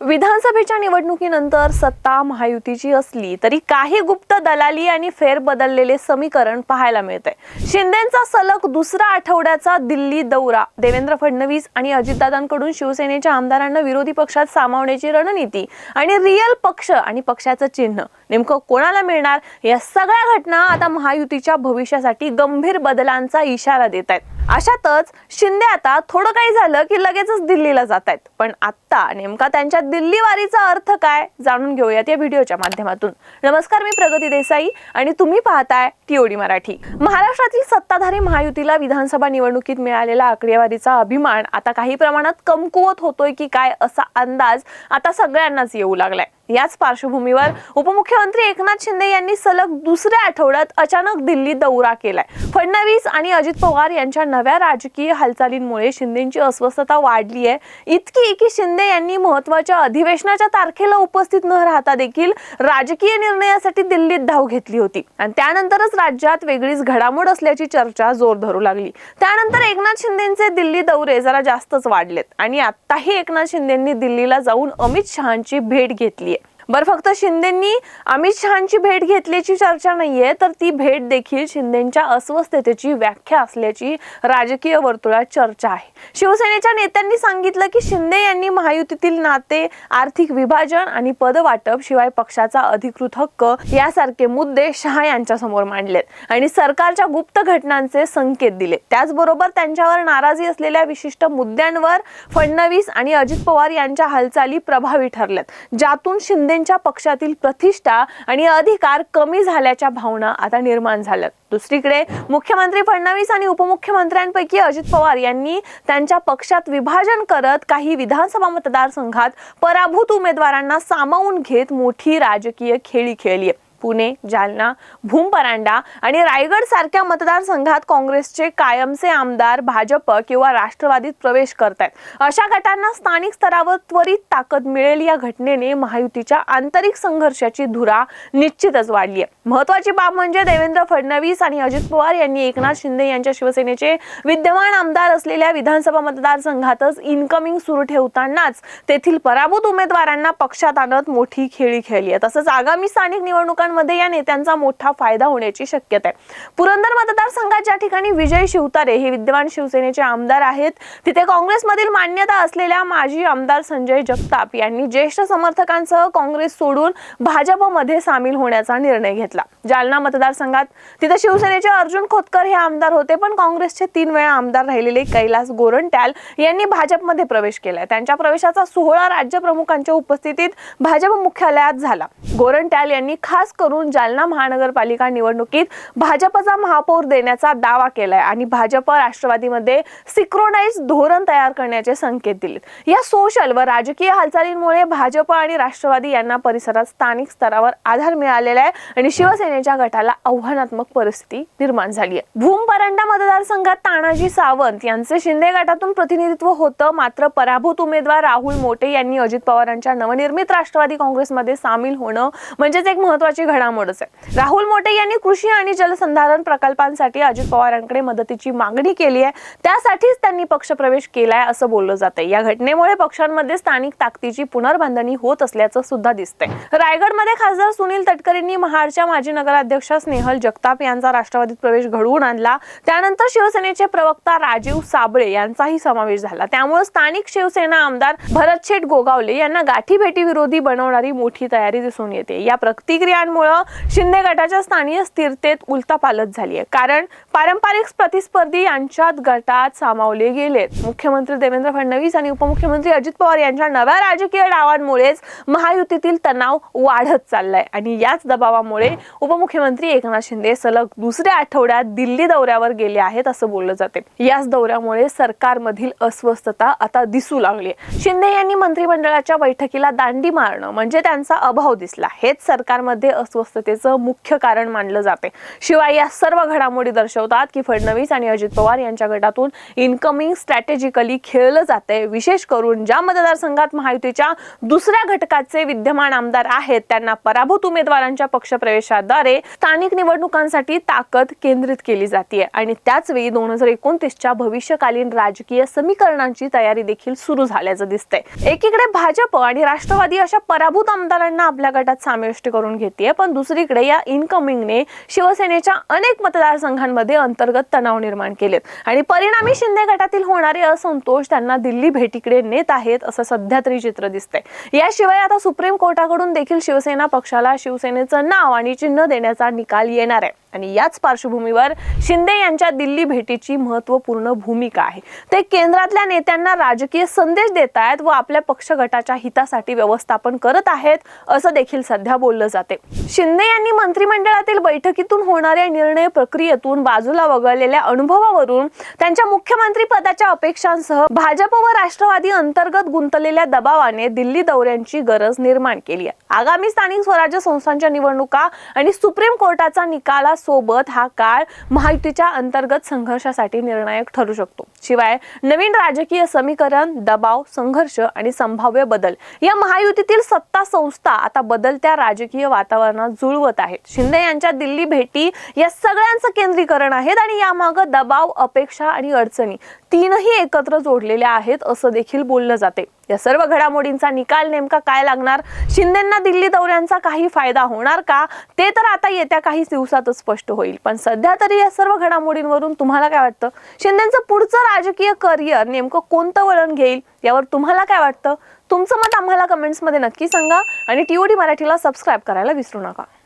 विधानसभेच्या निवडणुकीनंतर सत्ता महायुतीची असली तरी काही गुप्त दलाली आणि फेर बदललेले समीकरण पाहायला मिळतंय. शिंदेचा सलग दुसरा आठवड्याचा दिल्ली दौरा. देवेंद्र फडणवीस आणि अजितदादांकडून शिवसेनेच्या आमदारांना विरोधी पक्षात सामावण्याची रणनीती आणि रिअल पक्ष आणि पक्षाचं चिन्ह. नेमकं कोणाला मिळणार? या सगळ्या घटना आता महायुतीच्या भविष्यासाठी गंभीर बदलांचा इशारा देत आहेत. अशातच शिंदे आता थोडं काही झालं की लगेचच दिल्लीला जात आहेत. पण आत्ता नेमका त्यांच्या दिल्ली वारीचा अर्थ काय जाणून घेऊयात या व्हिडिओच्या माध्यमातून. नमस्कार मी प्रगती देसाई आणि तुम्ही पाहताय टीओडी मराठी. महाराष्ट्रातील सत्ताधारी महायुतीला विधानसभा निवडणुकीत मिळालेला आकडेवारीचा अभिमान आता काही प्रमाणात कमकुवत होतोय की काय असा अंदाज आता सगळ्यांनाच येऊ लागलाय. याच पार्श्वभूमीवर मुख्यमंत्री एकनाथ शिंदे यांनी सलग दुसऱ्या आठवड्यात अचानक दिल्ली दौरा केलाय. फडणवीस आणि अजित पवार यांच्या नव्या राजकीय हालचालींमुळे शिंदेची अस्वस्थता वाढली आहे इतकी की शिंदे यांनी महत्त्वाच्या अधिवेशनाच्या तारखेला उपस्थित न राहता देखील राजकीय निर्णयासाठी दिल्लीत धाव घेतली होती. आणि त्यानंतरच राज्यात वेगळीच घडामोड असल्याची चर्चा जोर धरू लागली. त्यानंतर एकनाथ शिंदेचे दिल्ली दौरे जरा जास्तच वाढलेत. आणि आत्ताही एकनाथ शिंदेंनी दिल्लीला जाऊन अमित शहाची भेट घेतली बरं फक्त शिंदेंनी अमित शहाची भेट घेतल्याची चर्चा नाहीये तर ती भेट देखील शिंदेच्या अस्वस्थतेची व्याख्या असल्याची राजकीय वर्तुळात चर्चा आहे. शिवसेनेच्या नेत्यांनी सांगितलं की शिंदे यांनी महायुतीतील नाते आर्थिक विभाजन आणि पदवाटप शिवाय पक्षाचा अधिकृत हक्क यासारखे मुद्दे शहा यांच्या समोर मांडलेत आणि सरकारच्या गुप्त घटनांचे संकेत दिले. त्याचबरोबर त्यांच्यावर नाराजी असलेल्या विशिष्ट मुद्द्यांवर फडणवीस आणि अजित पवार यांच्या हालचाली प्रभावी ठरल्यात ज्यातून शिंदे त्यांच्या पक्षातील प्रतिष्ठा आणि अधिकार कमी झाल्याच्या भावना आता निर्माण झाल्यात. दुसरीकडे मुख्यमंत्री फडणवीस आणि उपमुख्यमंत्र्यांपैकी अजित पवार यांनी त्यांच्या पक्षात विभाजन करत काही विधानसभा मतदारसंघात पराभूत उमेदवारांना सामावून घेत मोठी राजकीय खेळी खेळली आहे पुणे जालना भूमपरांडा आणि रायगड सारख्या मतदारसंघात काँग्रेसचे कायमचे आमदार भाजप किंवा राष्ट्रवादीत प्रवेश करतायत. अशा गटांना स्थानिक स्तरावर त्वरित ताकद मिळेल या घटनेने महायुतीच्या आंतरिक संघर्षाची धुरा निश्चितच वाढली आहे. महत्वाची बाब म्हणजे देवेंद्र फडणवीस आणि अजित पवार यांनी एकनाथ शिंदे यांच्या शिवसेनेचे विद्यमान आमदार असलेल्या विधानसभा मतदारसंघातच इनकमिंग सुरू ठेवतानाच तेथील पराभूत उमेदवारांना पक्षात आणत मोठी खेळी खेळली आहे. तसंच आगामी स्थानिक लोकांमध्ये या नेत्यांचा मोठा फायदा होण्याची शक्यता आहे. पुरंदर मतदारसंघात ज्या ठिकाणी विजय शिवतारे हे विद्यमान शिवसेनेचे आमदार आहेत तिथे काँग्रेसमधील मान्यता असलेल्या माजी आमदार संजय जगताप यांनी ज्येष्ठ समर्थकांसह काँग्रेस सोडून भाजपमध्ये सामील होण्याचा निर्णय घेतला. जालना मतदारसंघात तिथे शिवसेनेचे अर्जुन खोतकर हे आमदार होते पण काँग्रेसचे तीन वेळा आमदार राहिलेले कैलास गोरंट्याल यांनी भाजपमध्ये प्रवेश केलाय. त्यांच्या प्रवेशाचा सोहळा राज्य प्रमुखांच्या उपस्थितीत भाजप मुख्यालयात झाला. गोरंट्याल यांनी खास करून जालना महानगरपालिका निवडणुकीत भाजपचा महापौर देण्याचा दावा केलाय आणि भाजप राष्ट्रवादीमध्ये सिक्रोनाइज धोरण तयार करण्याचे संकेत दिलेत. या सोशल व राजकीय हालचालींमुळे भाजप आणि राष्ट्रवादी यांना परिसरात स्थानिक स्तरावर आधार मिळालेला आहे आणि शिवसेनेच्या गटाला आव्हानात्मक परिस्थिती निर्माण झाली आहे. भूमपरांडा मतदारसंघात तानाजी सावंत यांचे शिंदे गटातून प्रतिनिधित्व होतं. मात्र पराभूत उमेदवार राहुल मोटे यांनी अजित पवारांच्या नवनिर्मित राष्ट्रवादी काँग्रेसमध्ये सामील होणं म्हणजेच एक महत्वाची घडामोडच आहे. राहुल मोटे यांनी कृषी आणि जलसंधारण प्रकल्पांसाठी अजित पवारांकडे मदतीची मागणी केली आहे. त्यासाठीच त्यांनी पक्षप्रवेश केलाय असं बोललं जातंय. या घटनेमुळे पक्षांमध्ये स्थानिक ताकदीची पुनर्बांधणी होत असल्याचं सुद्धा दिसतंय. रायगडमध्ये खासदार सुनील तटकरेंनी महाडच्या माजी नगराध्यक्ष स्नेहल जगताप यांचा राष्ट्रवादीत प्रवेश घडवून आणला. त्यानंतर शिवसेनेचे प्रवक्ता राजीव साबळे यांचाही समावेश झाला. त्यामुळे स्थानिक शिवसेना आमदार भरतशेठ गोगावले यांना गाठीभेटी विरोधी बनवणारी मोठी तयारी दिसून येते. या प्रतिक्रियांमुळे शिंदे गटाच्या स्थानीय स्थिरतेत उलतापालत झाली आहे कारण पारंपरिक प्रतिस्पर्धी यांच्यात गटात सामावले गेलेत. मुख्यमंत्री देवेंद्र फडणवीस आणि उपमुख्यमंत्री अजित पवार यांच्या नव्या राजकीय डावांमुळेच महायुतीतील तणाव वाढत चाललाय. आणि याच दबावामुळे उपमुख्यमंत्री एकनाथ शिंदे सलग दुसऱ्या आठवड्यात दिल्ली दौऱ्यावर गेले आहेत असं बोललं जाते याच दौऱ्यामुळे सरकारमधील अस्वस्थता आता दिसू लागली आहे. शिंदे यांनी मंत्रिमंडळाच्या बैठकीला दांडी मारणं म्हणजे त्यांचा अभाव दिसला. हेच सरकारमध्ये अस्वस्थतेचं मुख्य कारण मानलं जाते. शिवाय या सर्व घडामोडी दर्शवतात की फडणवीस आणि अजित पवार यांच्या गटातून इनकमिंग स्ट्रॅटेजिकली खेळलं जाते विशेष करून ज्या मतदारसंघात महायुतीच्या दुसऱ्या घटकाचे विद्यमान आमदार आहेत त्यांना पराभूत उमेदवारांच्या पक्षप्रवेशाद्वारे स्थानिक निवडणुकांसाठी ताकद केंद्रित केली जाते आणि त्याच वेळी दोन हजार एकोणतीसच्या भविष्यकालीन राजकीय समीकरणांची तयारी देखील सुरू झाल्याचं दिसतंय. एकीकडे भाजप आणि राष्ट्रवादी अशा पराभूत आमदारांना आपल्या गटात समाविष्ट करून घेते पण दुसरीकडे या इनकमिंगने शिवसेनेच्या अनेक मतदारसंघांमध्ये अंतर्गत तणाव निर्माण केलेत. आणि परिणामी शिंदे गटातील होणारे असंतोष त्यांना दिल्ली भेटीकडे नेत आहेत असं सध्या तरी चित्र दिसतंय. याशिवाय आता सुप्रीम कोर्टाकडून देखील शिवसेना पक्षाला शिवसेनेचं नाव आणि चिन्ह देण्याचा निकाल येणार आहे. आणि याच पार्श्वभूमीवर शिंदे यांच्या दिल्ली भेटीची महत्त्वपूर्ण भूमिका आहे. ते केंद्रातल्या नेत्यांना राजकीय संदेश देत आहेत व आपल्या पक्ष गटाच्या हितासाठी व्यवस्थापन करत आहेत असं देखील सध्या बोललं जाते. शिंदे यांनी मंत्रिमंडळातील बैठकीतून होणाऱ्या निर्णय प्रक्रियेतून बाजूला वगळलेल्या अनुभवावरून त्यांच्या मुख्यमंत्री पदाच्या अपेक्षांसह भाजप व राष्ट्रवादी अंतर्गत गुंतलेल्या दबावाने दिल्ली दौऱ्यांची गरज निर्माण केली आहे. आगामी स्थानिक स्वराज्य संस्थांच्या निवडणुका आणि सुप्रीम कोर्टाचा निकाला सोबत हा काळ महायुतीच्या अंतर्गत संघर्षासाठी निर्णायक ठरू शकतो. शिवाय नवीन राजकीय समीकरण दबाव संघर्ष आणि संभाव्य बदल या महायुतीतील सत्ता संस्था आता बदलत्या राजकीय वातावरणात जुळवत आहेत. शिंदे यांच्या दिल्ली भेटी या सगळ्यांचं केंद्रीकरण आहेत आणि यामागं दबाव अपेक्षा आणि अडचणी तीनही एकत्र जोडलेल्या आहेत असं देखील बोललं जाते. या सर्व घडामोडींचा निकाल नेमका काय लागणार? शिंदेंना दिल्ली दौऱ्यांचा काही फायदा होणार का? ते तर आता येत्या काही दिवसातच स्पष्ट होईल. पण सध्या तरी या सर्व घडामोडींवरून तुम्हाला काय वाटतं? शिंदेचं पुढचं राजकीय करिअर नेमकं कोणतं वळण घेईल? यावर तुम्हाला काय वाटतं? तुमचं मत आम्हाला कमेंट्समध्ये नक्की सांगा आणि टीओडी मराठीला सबस्क्राईब करायला विसरू नका.